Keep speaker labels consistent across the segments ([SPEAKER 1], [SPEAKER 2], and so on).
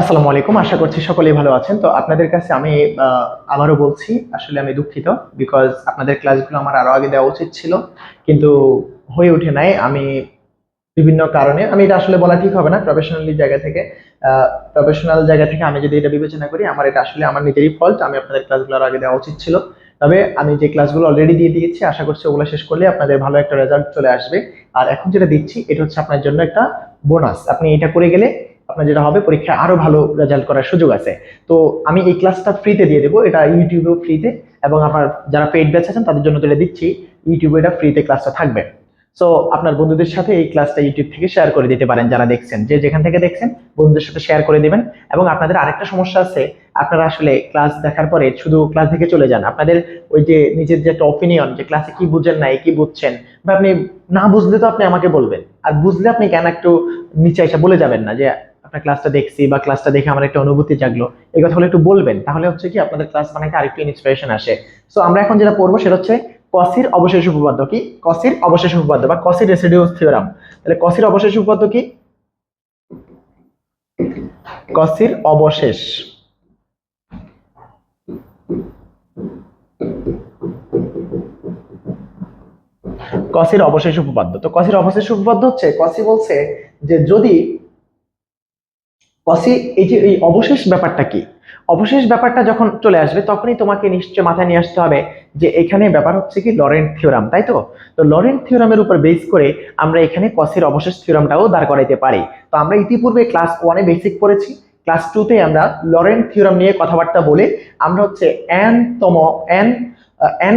[SPEAKER 1] আসসালামু আলাইকুম, আশা করছি সকলেই ভালো আছেন। তো আপনাদের কাছে আমি আবারও বলছি, আসলে আমি দুঃখিত বিকজ আপনাদের ক্লাসগুলো আমার আরও আগে দেওয়া উচিত ছিল, কিন্তু হয়ে ওঠে নাই। আমি বিভিন্ন কারণে, আমি এটা আসলে বলা ঠিক হবে না প্রফেশনালি জায়গা থেকে প্রফেশনাল জায়গা থেকে আমি যদি এটা বিবেচনা করি, আমার এটা আসলে আমার নিজেরই ফল্ট আমি আপনাদের ক্লাসগুলো আরও আগে দেওয়া উচিত ছিল। তবে আমি যে ক্লাসগুলো অলরেডি দিয়ে দিয়েছি, আশা করছি ওগুলো শেষ করলে আপনাদের ভালো একটা রেজাল্ট চলে আসবে। আর এখন যেটা দিচ্ছি, এটা হচ্ছে আপনার জন্য একটা বোনাস আপনি এটা করে গেলে আপনার যেটা হবে, পরীক্ষায় আরও ভালো রেজাল্ট করার সুযোগ আছে। তো আমি এই ক্লাসটা ফ্রিতে দিয়ে দেবো। এটা ইউটিউবেও ফ্রিতে এবং আপনার যারা পেইড ব্যাচ আছেন, তাদের জন্য তো এটা দিচ্ছি। ইউটিউবে এটা ফ্রিতে ক্লাসটা থাকবে। সো আপনার বন্ধুদের সাথে এই ক্লাসটা ইউটিউব থেকে শেয়ার করে দিতে পারেন যারা দেখছেন। যে যেখান থেকে দেখছেন, বন্ধুদের সাথে শেয়ার করে দিবেন। এবং আপনাদের আরেকটা সমস্যা আছে, আপনারা আসলে ক্লাস দেখার পরে শুধু ক্লাস দেখে চলে যান। আপনাদের ওই যে নিজের যে একটা অপিনিয়ন যে ক্লাসে কি বুঝেন নাই, কি বুঝছেন, বা আপনি না বুঝলে তো আপনি আমাকে বলবেন। আর বুঝলে আপনি কেন একটু নিচে এসে বলে যাবেন না যে আপনার ক্লাসটা দেখছি বা ক্লাসটা দেখে আমার একটা অনুভূতি জাগলো, এই কথাগুলো একটু বলবেন। তাহলে হচ্ছে কি আপনাদের ক্লাস মানে আরেকটু ইন্সপিরেশন আসে। সো আমরা এখন যেটা পড়ব সেটা হচ্ছে কসির অবশেষ উপপাদ্য কি? কসির অবশেষ উপপাদ্য বা কসির রেসিডিউস থিওরাম তাহলে কসির অবশেষ উপপাদ্য কি? কসির অবশেষ। কসির অবশেষ উপপাদ্য। তো কসির অবশেষ উপপাদ্য হচ্ছে, কসি বলছে যে যদি কসি এই যে এই অবশেষ ব্যাপারটা কি? অবশেষ ব্যাপারটা যখন চলে আসবে, তখনই তোমাকে নিশ্চয় মাথায় নিয়ে আসতে হবে যে এখানে ব্যাপার হচ্ছে কি লরেন্ট থিওরাম তাই তো? তো লরেন্ট থিওরামের উপর বেস করে আমরা এখানে কসির অবশেষ থিওরামটাও দাঁড় করাইতে পারি। তো আমরা ইতিপূর্বে ক্লাস ওয়ানে বেসিক পড়েছি ক্লাস টুতে আমরা লরেন্ট থিওরাম নিয়ে কথাবার্তা বলে আমরা হচ্ছে এন তম এন এন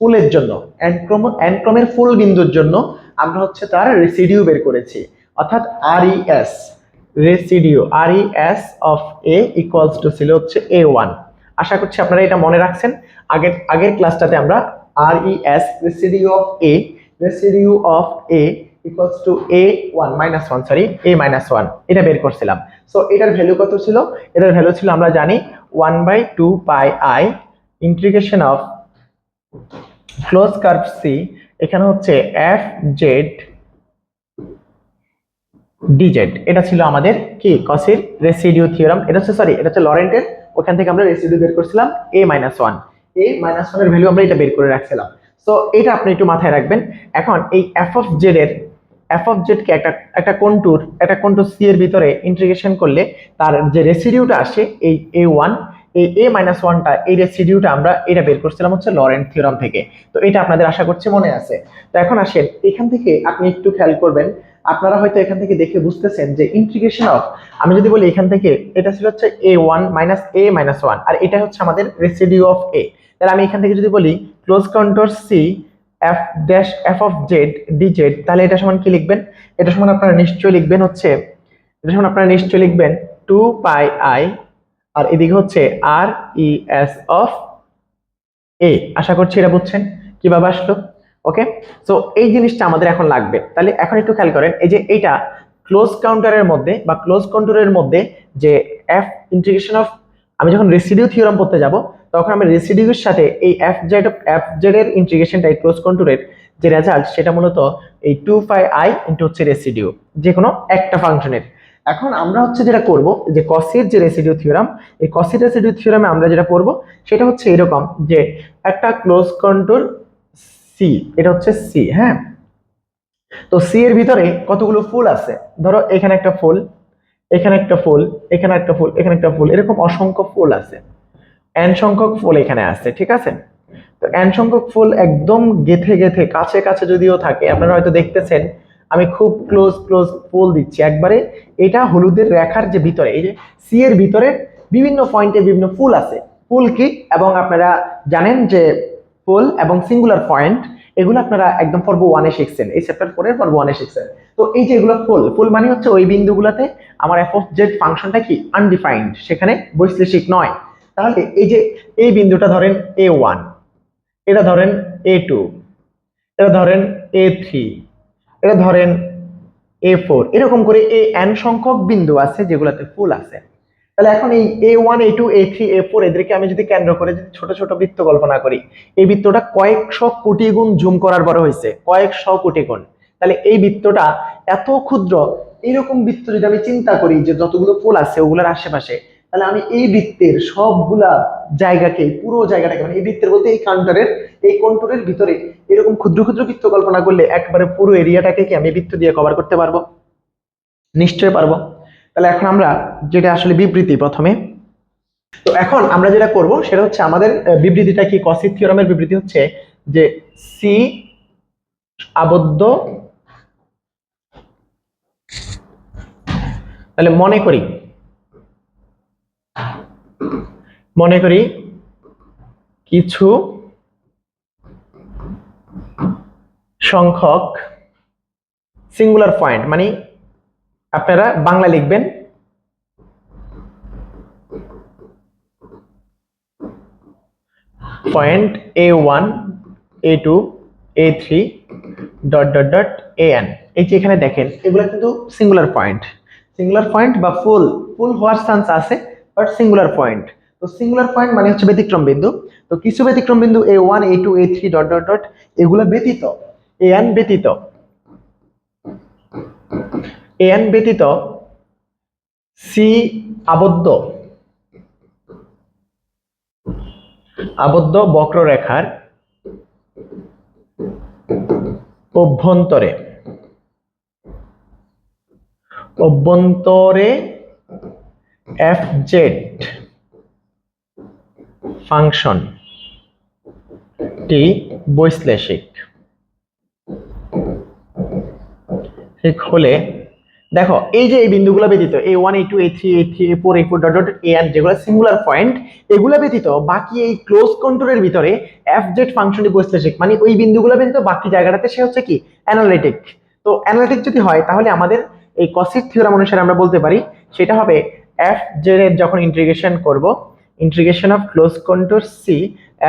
[SPEAKER 1] ফুলের জন্য এন অ্যানক্রমের ফুল বিন্দুর জন্য আমরা হচ্ছে তার রেসিডিউ বের করেছি, অর্থাৎ R E S residue R E S of A equals to ছিল হচ্ছে এ ওয়ান আশা করছি আপনারা এটা মনে রাখছেন। আগের আগের ক্লাসটাতে আমরা R E S residue of A residue of A equals to A one minus one sorry A minus one এটা বের করছিলাম। সো এটার ভ্যালু কত ছিল? এটার ভ্যালু ছিল, আমরা জানি one by two pi I integration of close curve C এখানে হচ্ছে এফ জেড ডিজেড এটা ছিল আমাদের কি? কসের রেসিডিউ থিওরাম এটা হচ্ছে সরি এটা হচ্ছে লরেন্টের ওখান থেকে আমরা রেসিডিউ বের করছিলাম A minus one A minus ওয়ানের ভ্যালু আমরা এটা বের করে রাখছিলাম। তো এটা আপনি একটু মাথায় রাখবেন। এখন এই এফ অফ জেড এর এফ অফ জেড কে একটা একটা কন্টুর একটা কন্টুর সি এর ভিতরে ইন্টিগ্রেশন করলে তার যে রেসিডিউটা আসে, এই এ ওয়ান এই এ মাইনাস ওয়ানটা এই রেসিডিউটা আমরা এটা বের করছিলাম হচ্ছে লরেন্ট থিওরাম থেকে। তো এটা আপনাদের আশা করছি মনে আছে। তো এখন আসেন, এখান থেকে আপনি একটু খেয়াল করবেন আপনারা হয়তো এখান থেকে দেখে বুঝতেছেন যে ইন্টিগ্রেশন অফ আমি যদি বলি এখান থেকে, এটা ছিল হচ্ছে A one minus A minus one আর এটা হচ্ছে আমাদের রেসিডিউ অফ এ তাহলে আমি এখান থেকে যদি বলি close control C F dash F of Z D Z তাহলে এটা সমান কি লিখবেন? এটা সমান আপনারা নিশ্চয়ই লিখবেন হচ্ছে, এটা সমান আপনারা নিশ্চয়ই লিখবেন টু পাই আই আর এদিকে হচ্ছে আর ই এস অফ এ আশা করছি এটা বুঝছেন? কীভাবে আসলো? ওকে সো এই জিনিসটা আমাদের এখন লাগবে। তাহলে এখন একটু খেয়াল করেন, এই যে এইটা ক্লোজ কাউন্টারের মধ্যে বা ক্লোজ কন্ট্রোলের মধ্যে যে এফ ইন্টিগ্রেশন অফ আমি যখন রেসিডিউ থিওরাম পড়তে যাব, তখন আমি রেসিডিউর সাথে এই এফ জেড এফ জেড এর ইন্টিগ্রেশনটা এই ক্লোজ কন্ট্রোলের যে রেজাল্ট সেটা মূলত এই টু ফাই আই ইন্টু হচ্ছে রেসিডিউ যে কোনো একটা ফাংশনের। এখন আমরা হচ্ছে যেটা করব, যে কসির যে রেসিডিউ থিওরাম এই কসির রেসিডিউ থিওরামে আমরা যেটা পড়ব, সেটা হচ্ছে এরকম যে একটা ক্লোজ কন্ট্রোল সি এটা হচ্ছে সি হ্যাঁ? তো সি এর ভিতরে কতগুলো ফুল আছে? ধরো এখানে একটা ফুল, এখানে একটা ফুল, এখানে একটা ফুল, এখানে একটা ফুল, এরকম অসংখ্য ফুল আছে। এন সংখ্যক ফুল এখানে আছে, ঠিক আছে? তো এন সংখ্যক ফুল একদম গেথে গেথে, কাছে কাছে যদিও থাকে, আপনারা হয়তো দেখতেছেন, আমি খুব ক্লোজ ক্লোজ ফুল দিচ্ছি। একবারে এটা হলুদের রেখার যে ভিতরে, এই যে সি এর ভিতরে বিভিন্ন পয়েন্টে বিভিন্ন ফুল আছে। ফুল কি? এবং আপনারা জানেন যে ফুল এবং সিঙ্গুলার পয়েন্ট এগুলো আপনারা একদম পর্ব ওয়ানে শিখছেন। এই চ্যাপ্টার ফোরের পর্ব ওয়ানে শিখছেন। তো এই যে এগুলো ফুল ফুল মানে হচ্ছে ওই বিন্দুগুলোতে আমার এফ অফ জেড ফাংশনটা কি? আনডিফাইন্ড সেখানে বৈশ্লেষিক নয়। তাহলে এই যে এই বিন্দুটা ধরেন এ ওয়ান এটা ধরেন এ টু এটা ধরেন এ থ্রি এটা ধরেন এ ফোর এরকম করে এ এন সংখ্যক বিন্দু আছে যেগুলোতে ফুল আছে। তাহলে এখন এই A one A two A three A four এদেরকে আমি যদি কেন্দ্র করে যদি ছোট ছোট বৃত্ত কল্পনা করি, এই বৃত্তটা কয়েকশো কোটি গুণ জুম করার পরে হয়েছে, কয়েকশো কোটি গুণ। তাহলে এই বৃত্তটা এত ক্ষুদ্র এইরকম বৃত্ত যদি আমি চিন্তা করি যে যতগুলো পোল আছে ওগুলোর আশেপাশে, তাহলে আমি এই বৃত্তের সবগুলা জায়গাকে, পুরো জায়গাটাকে মানে এই বৃত্তের বলতে এই কাউন্টারের এই কন্ট্রোলের ভিতরে এরকম ক্ষুদ্র ক্ষুদ্র বৃত্ত কল্পনা করলে একবারে পুরো এরিয়াটাকে কি আমি বৃত্ত দিয়ে কভার করতে পারব? নিশ্চয়ই পারব। তাহলে এখন আমরা যেটা আসলে বিবৃতি প্রথমে, তো এখন আমরা যেটা করব সেটা হচ্ছে আমাদের বিবৃতিটা কি? কসিক থিওরামের বিবৃতি হচ্ছে যে সি আবদ্ধ, তাহলে মনে করি মনে করি কিছু সংখ্যক সিঙ্গুলার পয়েন্ট মানে আপনারা বাংলা লিখবেন। Point A one A two A three dot dot dot A N এই যে এখানে দেখেন, এগুলো কিন্তু সিঙ্গুলার পয়েন্ট সিঙ্গুলার পয়েন্ট বা ফুল ফুল হওয়ার চান্স আছে বাট সিঙ্গুলার পয়েন্ট তো সিঙ্গুলার পয়েন্ট মানে হচ্ছে ব্যতিক্রম বিন্দু। তো কিছু ব্যতিক্রম বিন্দু A one A two A three dot dot dot এগুলো ব্যতীত। এ এন ব্যতীত। এন ব্যতীত সি আবদ্ধ। আবদ্ধ বক্ররেখার অভ্যন্তরে। অভ্যন্তরে এফ জেড ফাংশন টি বৈশ্লেষিক। ঠিক হলে দেখো, এই যে এই বিন্দুগুলো ব্যতীত A one A two A three A three A four A four dot dot A N যেগুলো সিঙ্গুলার পয়েন্ট এগুলো ব্যতীত বাকি এই ক্লোজ কন্ট্রোলের ভিতরে এফ জেড ফাংশনটি বৈশ্লেষিক মানে ওই বিন্দুগুলো ব্যতীত বাকি জায়গাটাতে সে হচ্ছে কি? অ্যানালিটিক তো অ্যানালিটিক যদি হয়, তাহলে আমাদের এই কসিক থিওরাম অনুসারে আমরা বলতে পারি, সেটা হবে এফ জেড এর যখন ইন্টিগ্রেশন করব integration of close control C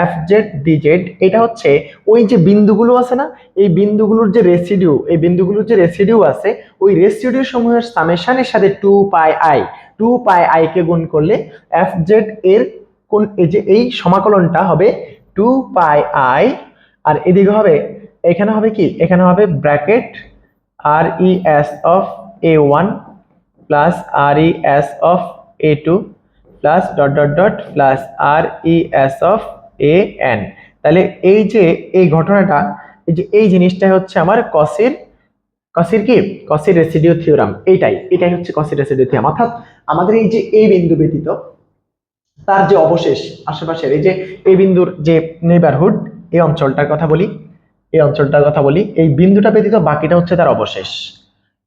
[SPEAKER 1] F Z D Z এটা হচ্ছে ওই যে বিন্দুগুলো আছে না, এই বিন্দুগুলোর যে রেসিডিউ এই বিন্দুগুলোর যে রেসিডিউ আছে, ওই রেসিডিউ সমূহের সামেশনের সাথে two pi I two pi I কে গুণ করলে এফ জেড এর কোন, এই যে এই সমাকলনটা হবে টু পাই আই আর এদিকে হবে, এখানে হবে কি? এখানে হবে bracket R E S of A one plus R E S of A two plus dot dot dot plus R E S of A N তাহলে এই যে, এই ঘটনাটা, এই যে, এই জিনিসটাই হচ্ছে আমার কসের কসের কি? কসের রেসিডিউ থিওরাম এইটাই, এটাই হচ্ছে কসের রেসিডিউ থিওরাম অর্থাৎ আমাদের এই যে, এই বিন্দু ব্যতীত তার যে অবশেষ, আশেপাশের, এই যে, এই বিন্দুর যে নেবারহুড এই অঞ্চলটার কথা বলি, এই অঞ্চলটার কথা বলি, এই বিন্দুটা ব্যতীত বাকিটা হচ্ছে তার অবশেষ।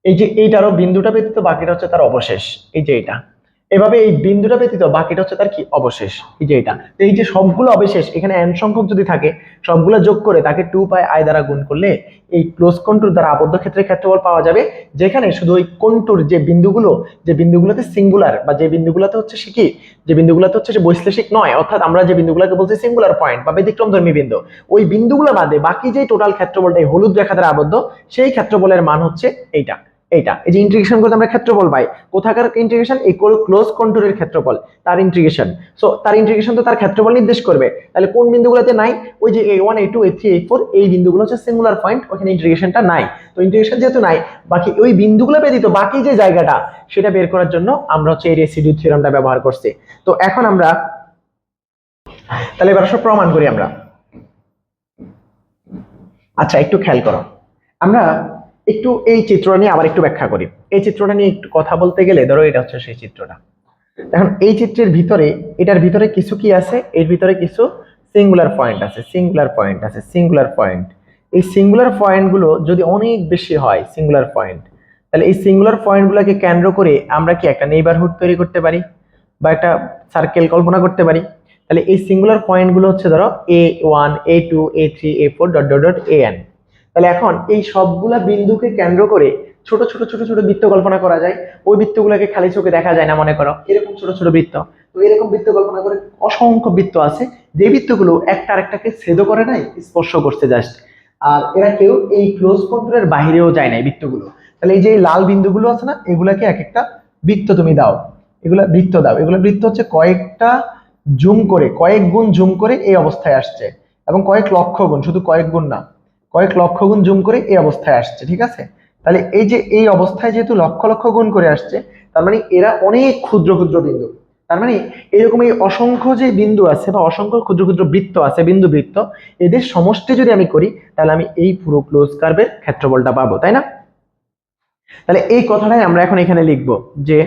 [SPEAKER 1] এই যে, এইটারও বিন্দুটা ব্যতীত বাকিটা হচ্ছে তার অবশেষ। এই যে এটা এভাবে এই বিন্দুটা ব্যতীত বাকিটা হচ্ছে তার কি? অবশেষ। এই যে এটা। তো এই যে সবগুলো অবশেষ, এখানে এন সংখ্যক যদি থাকে, সবগুলো যোগ করে তাকে টু পাই আই দ্বারা গুণ করলে এই ক্লোজ কন্ট্রোর দ্বারা আবদ্ধ ক্ষেত্রের ক্ষেত্রফল পাওয়া যাবে। যেখানে শুধু ওই কন্ট্রোর যে বিন্দুগুলো, যে বিন্দুগুলোতে সিঙ্গুলার বা যে বিন্দুগুলোতে হচ্ছে সে কি? যে বিন্দুগুলোতে হচ্ছে সে বৈশ্লেষিক নয়, অর্থাৎ আমরা যে বিন্দুগুলোকে বলছি সিঙ্গুলার পয়েন্ট বা ব্যতিক্রমধর্মী বিন্দু, ওই বিন্দুগুলো বাদে বাকি যে টোটাল ক্ষেত্রফলটা এই হলুদ রেখা দ্বারা আবদ্ধ, সেই ক্ষেত্রফলের মান হচ্ছে এইটা। এইটা। এই যে ইন্টিগ্রেশন করতে আমরা ক্ষেত্রফল পাই। কোথাকার ইন্টিগ্রেশন এই ক্লোজ কন্ট্রোলের ক্ষেত্রফল, তার ইন্টিগ্রেশন সো তার ইন্টিগ্রেশন তো তার ক্ষেত্রফল নির্দেশ করবে। তাহলে কোন বিন্দুগুলোতে নাই? ওই যে A one A two A three A four এই বিন্দুগুলো হচ্ছে সিঙ্গুলার পয়েন্ট ওখানে ইন্টিগ্রেশনটা নাই। তো ইন্টিগ্রেশন যেহেতু নাই, বাকি ওই বিন্দুগুলো ব্যতীত বাকি যে জায়গাটা, সেটা বের করার জন্য আমরা হচ্ছে এই রেসিডিউ থিওরামটা ব্যবহার করছি। তো এখন আমরা, তাহলে এবার সব প্রমাণ করি আমরা। আচ্ছা একটু খেয়াল করো। আমরা একটু এই চিত্রটা নিয়ে আবার একটু ব্যাখ্যা করি। এই চিত্রটা নিয়ে একটু কথা বলতে গেলে ধরো এটা হচ্ছে সেই চিত্রটা। এখন এই চিত্রের ভিতরে, এটার ভিতরে কিছু কি আছে? এর ভিতরে কিছু সিঙ্গুলার পয়েন্ট আছে সিঙ্গুলার পয়েন্ট আছে সিঙ্গুলার পয়েন্ট এই সিঙ্গুলার পয়েন্টগুলো যদি অনেক বেশি হয় সিঙ্গুলার পয়েন্ট তাহলে এই সিঙ্গুলার পয়েন্টগুলোকে কেন্দ্র করে আমরা কি একটা নেইবারহুড তৈরি করতে পারি? বা একটা সার্কেল কল্পনা করতে পারি? তাহলে এই সিঙ্গুলার পয়েন্টগুলো হচ্ছে ধরো A one A two A three A four dot dot dot A N তাহলে এখন এই সবগুলা বিন্দুকে কেন্দ্র করে ছোট ছোট ছোট ছোট বৃত্ত কল্পনা করা যায়। ওই বৃত্তগুলোকে খালি চোখে দেখা যায় না, মনে করো। এরকম ছোট ছোট বৃত্ত। তো এরকম বৃত্ত কল্পনা করে অসংখ্য বৃত্ত আছে। যে বৃত্তগুলো একটা আরেকটাকে ছেদ করে নাই, স্পর্শ করছে জাস্ট আর এরা কেউ এই ক্লোজ কন্ট্রোলের বাইরেও যায় না এই বৃত্তগুলো। তাহলে এই যে লাল বিন্দুগুলো আছে না, এগুলাকে এক একটা বৃত্ত তুমি দাও। এগুলা বৃত্ত দাও। এগুলো বৃত্ত হচ্ছে কয়েকটা জুম করে, কয়েক গুণ জুম করে এই অবস্থায় আসছে। এবং কয়েক লক্ষ গুণ, শুধু কয়েক গুণ না। কয়েক লক্ষ গুণ জুম করে এই অবস্থায় আসছে, ঠিক আছে? তাহলে এই যে এই অবস্থায় যেহেতু লক্ষ লক্ষ গুণ করে আসছে, তার মানে এরা অনেক ক্ষুদ্র ক্ষুদ্র বিন্দু। তার মানে এরকম এই অসংখ্য যে বিন্দু আছে বা অসংখ্য ক্ষুদ্র ক্ষুদ্র বৃত্ত আছে বিন্দু বৃত্ত এদের সমষ্টি যদি আমি করি, তাহলে আমি এই পুরো ক্লোজ কার্ভের ক্ষেত্রফলটা পাবো, তাই না? তাহলে এই কথাটাই আমরা এখন এখানে লিখব যে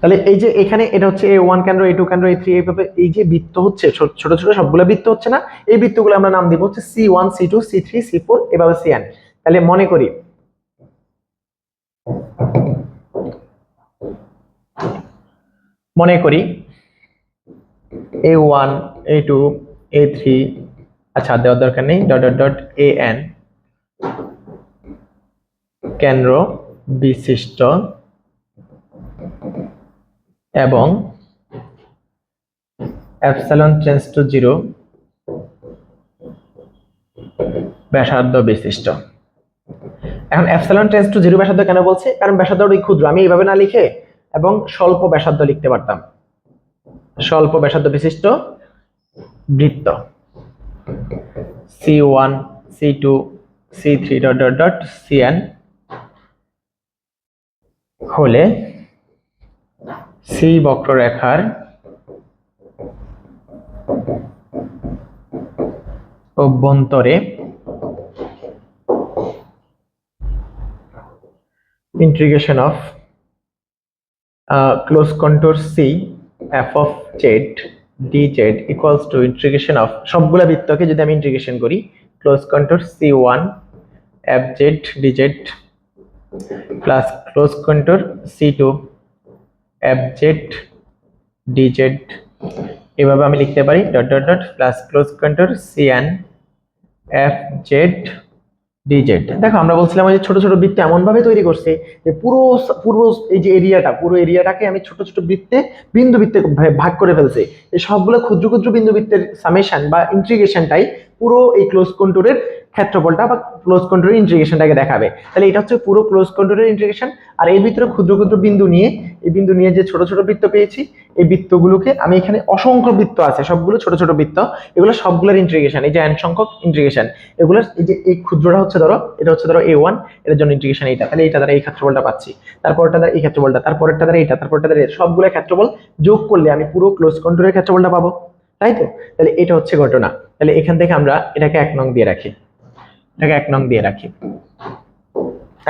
[SPEAKER 1] তাহলে এই যে এখানে এটা হচ্ছে এ ওয়ান কেন্দ্র এ টু কেন্দ্র এ থ্রি এইভাবে এই যে বৃত্ত হচ্ছে, ছোট ছোট সবগুলো বৃত্ত হচ্ছে না, এই বৃত্তগুলো আমরা নাম দিব হচ্ছে C one C two C three C four এভাবে সি এন তাহলে মনে করি মনে করি A one A two A three আচ্ছা দেওয়ার দরকার নেই dot dot dot A N কেন্দ্র বিশিষ্ট এবং অ্যাপসালন টেন্স টু জিরো ব্যাসার্ধ বিশিষ্ট। এখন অ্যাপসালন টেন্স টু জিরো ব্যাসার্ধ কেন বলছে? কারণ ব্যাসার্ধ ক্ষুদ্র। আমি এইভাবে না লিখে এবং স্বল্প ব্যাসার্ধ লিখতে পারতাম। স্বল্প ব্যাসার্ধ বিশিষ্ট বৃত্ত। C one C two C three dot dot dot C N হলে সি বক্ররেখার অভ্যন্তরে integration of uh, close contour C f of z dz equals to integration of সবগুলা বৃত্তকে যদি আমি ইন্টিগ্রেশন করি close contour C1 fz dz plus close contour C2 fz dz এভাবে আমি লিখতে পারি dot dot dot plus close control C N F Z D Z দেখো, আমরা বলছিলাম যে ছোট ছোট বৃত্ত এমন ভাবে তৈরি করছে যে পুরো পুরো এই যে এরিয়াটা, পুরো এরিয়াটাকে আমি ছোট ছোট বৃত্তে, বিন্দু বৃত্তে ভাগ করে ফেলছি। এই সবগুলো ক্ষুদ্র ক্ষুদ্র বিন্দু বৃত্তের সামেশন বা ইন্টিগ্রেশনটাই পুরো এই ক্লোজ কন্ট্রোলের ক্ষেত্রফলটা বা ক্লোজ কন্ট্রোলের ইন্টিগ্রেশনটাকে দেখাবে। তাহলে এটা হচ্ছে পুরো ক্লোজ কন্ট্রোলের ইন্টিগ্রেশন আর এর ভিতরে ক্ষুদ্র ক্ষুদ্র বিন্দু নিয়ে এই বিন্দু নিয়ে যে ছোট ছোট বৃত্ত পেয়েছি, এই বৃত্তগুলোকে আমি এখানে অসংখ্য বৃত্ত আছে, সবগুলো ছোট ছোট বৃত্ত। এগুলো সবগুলোর ইন্টিগ্রেশন এই যে n সংখ্যক ইন্টিগ্রেশন এগুলোর এই যে এই ক্ষুদ্রটা হচ্ছে ধরো, এটা হচ্ছে ধরো এ ওয়ান এটার জন্য ইন্টিগ্রেশন এইটা, তাহলে এইটা দ্বারা এই ক্ষেত্রফলটা পাচ্ছি। তারপরটা দ্বারা এই ক্ষেত্রফলটা, তারপরেরটা দ্বারা এইটা, তারপরটা দ্বারা। সবগুলো ক্ষেত্রফল যোগ করলে আমি পুরো ক্লোজ কন্ট্রোলের ক্ষেত্রফলটা পাবো। তাই তো? তাহলে এটা হচ্ছে ঘটনা। তাহলে এখান থেকে আমরা এটাকে এক নং দিয়ে রাখি। এটাকে এক নং দিয়ে রাখি।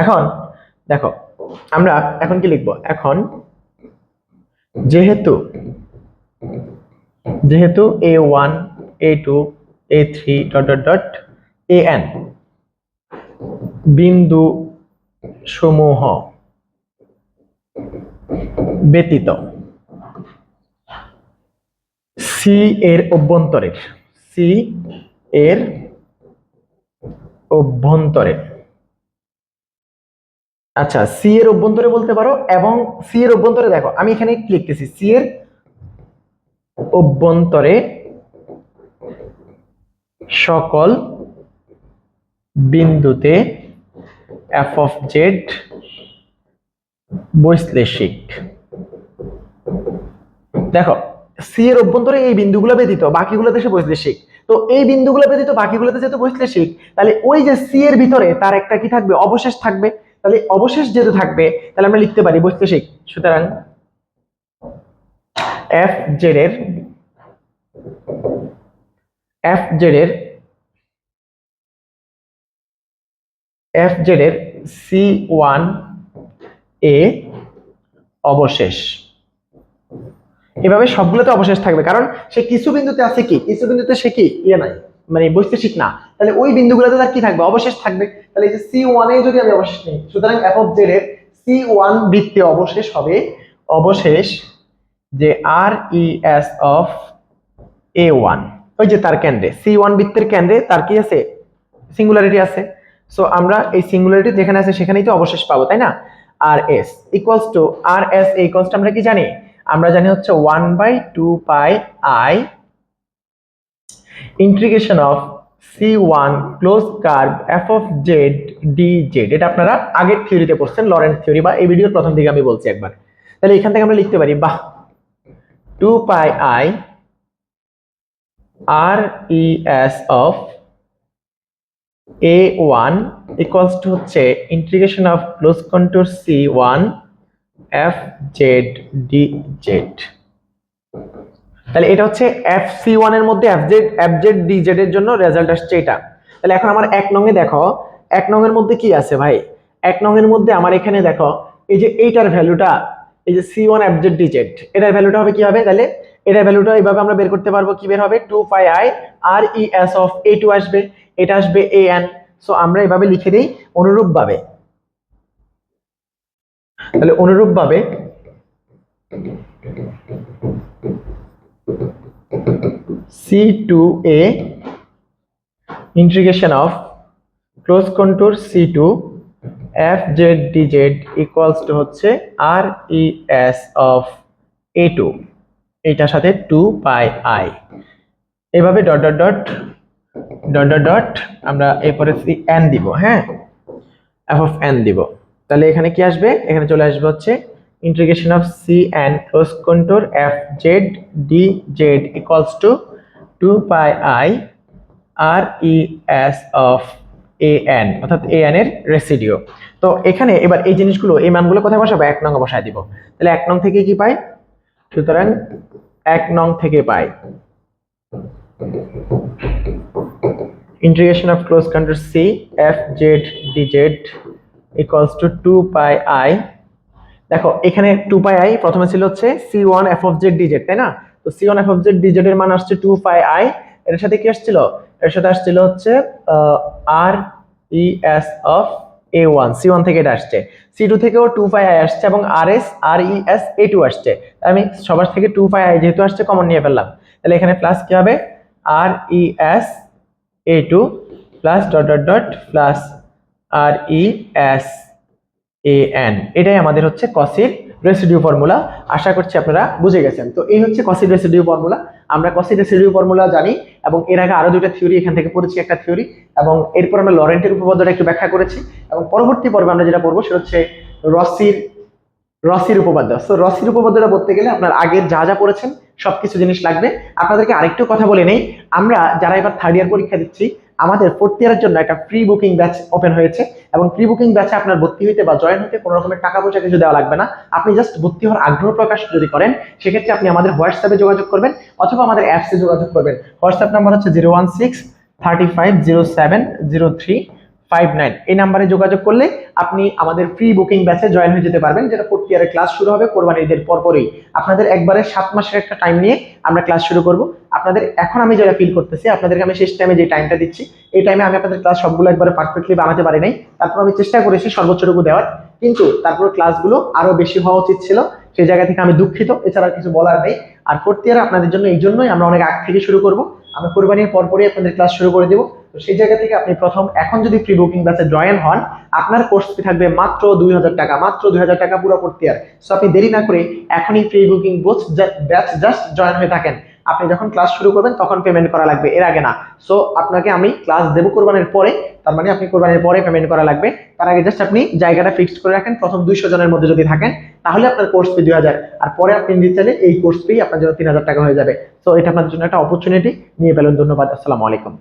[SPEAKER 1] এখন, দেখো, আমরা এখন কি লিখব? এখন যেহেতু যেহেতু A one A two A three dot dot A N বিন্দু সমূহ ব্যতীত সি এর অভ্যন্তরের সি এর অভ্যন্তরে আচ্ছা সি এর অভ্যন্তরে বলতে পারো এবং সি এর অভ্যন্তরে দেখো, আমি এখানে লিখতেছি সি এর অভ্যন্তরে সকল বিন্দুতে এফ অফ জেড বৈশ্লেষিক। দেখো সি এর অভ্যন্তরে এই বিন্দুগুলো ব্যতীত বাকিগুলোতে সে বৈশ্লেষিক। তো এই বিন্দুগুলো ব্যতীত বাকিগুলোতে যেহেতু বৈশ্লেষিক, তাহলে ওই যে সি এর ভিতরে তার একটা কি থাকবে? অবশেষ থাকবে। তাহলে অবশেষ যেহেতু থাকবে, তাহলে আমরা লিখতে পারি বৈশ্লেষিক সুতরাং এফ জেড এর এফ জেড এর এফ জেড এর সি ওয়ান এ অবশেষ। এভাবে সবগুলোতে অবশেষ থাকবে, কারণ সে কিছু বিন্দুতে আছে কি? কিছু বিন্দুতে সে কি? ইয়ে নাই। মানে বৈশ্লেষিক না। তাহলে ওই বিন্দুগুলোতে তার কি থাকবে? অবশেষ থাকবে। তাহলে এই যে সি ওয়ানে যদি আমি অবশেষ নিই, সুতরাং এফ অফ জেড এর সি ওয়ান বৃত্তে অবশেষ হবে, অবশেষ যে R E S of A one ওই যে তার কেন্দ্রে সি ওয়ান বৃত্তের কেন্দ্রে তার কি আছে? সিঙ্গুলারিটি আছে। সো আমরা এই সিঙ্গুলারিটি যেখানে আছে সেখানেই তো অবশেষ পাবো, তাই না? R S equals to R S const আমরা কি জানি? আমরা জানি হচ্ছে one by two pi i integration of C one close curve f of z d z এটা আপনারা আগের থিওরিতে পড়ছেন লরেন্ট থিওরি বা এই ভিডিওর প্রথম দিকে আমি বলছি একবার। তাহলে এখান থেকে আমরা লিখতে পারি, বাহ two pi i R E S of a one equals to হচ্ছে integration of close contour C one f z d z তাহলে এটা হচ্ছে এফ সি ওয়ানের মধ্যে f z d z z জন্য রেজাল্ট আসছে এটা। তাহলে এখন আমার এক নঙে দেখো, এক নঙের মধ্যে কি আছে ভাই? এক নঙের মধ্যে আমার এখানে দেখো, এই যে এইটার ভ্যালুটা, এই যে সি ওয়ান এফ জেড এটার ভ্যালুটা হবে কি হবে? তাহলে এটার ভ্যালুটা এইভাবে আমরা বের করতে পারব, কি বের হবে? Two pi i R E S of a two আসবে, এটা আসবে এ এন সো আমরা এভাবে লিখে দিই অনুরূপভাবে। তাহলে অনুরূপভাবে C2A integration of f contour d z equals to হচ্ছে RES of টু এটার সাথে 2 পাই i এভাবে dot dot dot dot dot dot আমরা এরপরে n দিব হ্যাঁ? F of n দিব। তাহলে এখানে কি আসবে? এখানে চলে আসবে হচ্ছে integration of C n close contour f, z dz equals to 2 pi i R E S of a n অর্থাৎ এ এন এর রেসিডিও তো এখানে এবার এই জিনিসগুলো, এই মানগুলো কোথায় বসাবো? এক নং বসায় দিব। তাহলে এক নং থেকে কি পাই? সুতরাং এক নং থেকে পাই। Integration of close contour c, f, z dz equals to 2 pi i দেখো, এখানে টু পাই আই প্রথমে ছিল হচ্ছে c1 f of z dz তাই না? তো c1 f of z dz এর মান আসছে টু পাই আই এর সাথে কি আসছিল? এর সাথে আসছিল হচ্ছে R E S of a one C one থেকে এটা আসছে। সি টু থেকেও টু পাই আই আসছে এবং R S R E S a two আসছে। আমি সবার থেকে টু পাই আই যেহেতু আসছে কমন নিয়ে ফেললাম। তাহলে এখানে প্লাস কি হবে? R E S a two plus dot dot dot plus R E S a n এটাই আমাদের হচ্ছে কসির রেসিডিউ ফর্মুলা আশা করছি আপনারা বুঝে গেছেন। তো এই হচ্ছে কসির রেসিডিউ ফর্মুলা আমরা কসির রেসিডিউ ফর্মুলা জানি এবং এর আগে আরও দুটো থিওরি এখান থেকে পড়েছি একটা থিওরি এবং এরপর আমরা লরেন্টের উপপাদ্যটা একটু ব্যাখ্যা করেছি এবং পরবর্তী পর্বে আমরা যেটা পড়ব সেটা হচ্ছে রসির রসির উপপাদ্য। সো রসির উপপাদ্যটা পড়তে গেলে আপনার আগের যা যা পড়েছেন সবকিছু জিনিস লাগবে। আপনাদেরকে আরেকটু কথা বলে নেই। আমরা যারা এবার থার্ড ইয়ার পরীক্ষা দিচ্ছি আমাদের ফোর্থ ইয়ারের জন্য একটা প্রি বুকিং ব্যাচ ওপেন হয়েছে এবং প্রি বুকিং ব্যাচে আপনার ভর্তি হইতে বা জয়েন হতে কোনো রকমের টাকা পয়সা কিছু দেওয়া লাগবে না। আপনি জাস্ট ভর্তি হওয়ার আগ্রহ প্রকাশ যদি করেন, সেক্ষেত্রে আপনি আমাদের হোয়াটসঅ্যাপে যোগাযোগ করবেন অথবা আমাদের অ্যাপসে যোগাযোগ করবেন। হোয়াটসঅ্যাপ নাম্বার হচ্ছে zero one six thirty five zero seven zero three five nine এই নাম্বারে যোগাযোগ করলে আপনি আমাদের প্রি বুকিং ব্যাচে জয়েন হয়ে যেতে পারবেন, যেটা ফোর্থ ইয়ারের ক্লাস শুরু হবে কোরবানি ঈদের পরপরই। আপনাদের একবারে সাত মাসের একটা টাইম নিয়ে আমরা ক্লাস শুরু করব। আপনাদের, এখন আমি যেটা ফিল করতেছি, আপনাদেরকে আমি শেষ টাইমে যে টাইমটা দিচ্ছি, এই টাইমে আমি আপনাদের ক্লাস সবগুলো একবারে পারফেক্টলি বানাতে পারি নাই। তারপর আমি চেষ্টা করেছি সর্বোচ্চটুকু দেওয়ার, কিন্তু তারপর ক্লাসগুলো আরও বেশি হওয়া উচিত ছিল। সেই জায়গা থেকে আমি দুঃখিত, এছাড়া কিছু বলার নেই। আর ফোর্থ ইয়ারে আপনাদের জন্য এই জন্যই আমরা অনেক আগ থেকে শুরু করব। আমরা কোরবানির পরপরই আপনাদের ক্লাস শুরু করে দেবো। তো সেই জায়গা থেকে আপনি প্রথম এখন যদি প্রি বুকিং ব্যাচে জয়েন হন, আপনার কোর্স ফি থাকবে মাত্র দুই হাজার টাকা, মাত্র দুই হাজার টাকা পুরো করতে আর। সো আপনি দেরি না করে এখনই pre booking batch just join হয়ে থাকেন। আপনি যখন ক্লাস শুরু করবেন, তখন পেমেন্ট করা লাগবে, এর আগে না। সো আপনাকে আমি ক্লাস দেবো কোরবানির পরে, তার মানে আপনি কোরবানির পরে পেমেন্ট করা লাগবে। তার আগে জাস্ট আপনি জায়গাটা ফিক্সড করে রাখেন, প্রথম দুইশো জনের মধ্যে যদি থাকেন, তাহলে আপনার কোর্স ফি দুই হাজার। আর পরে আপনি নিতে চাইলে এই কোর্স ফি আপনার জন্য তিন হাজার টাকা হয়ে যাবে। সো এটা আপনার জন্য একটা অপরচুনিটি নিয়ে পেলেন ধন্যবাদ, আসসালামু আলাইকুম।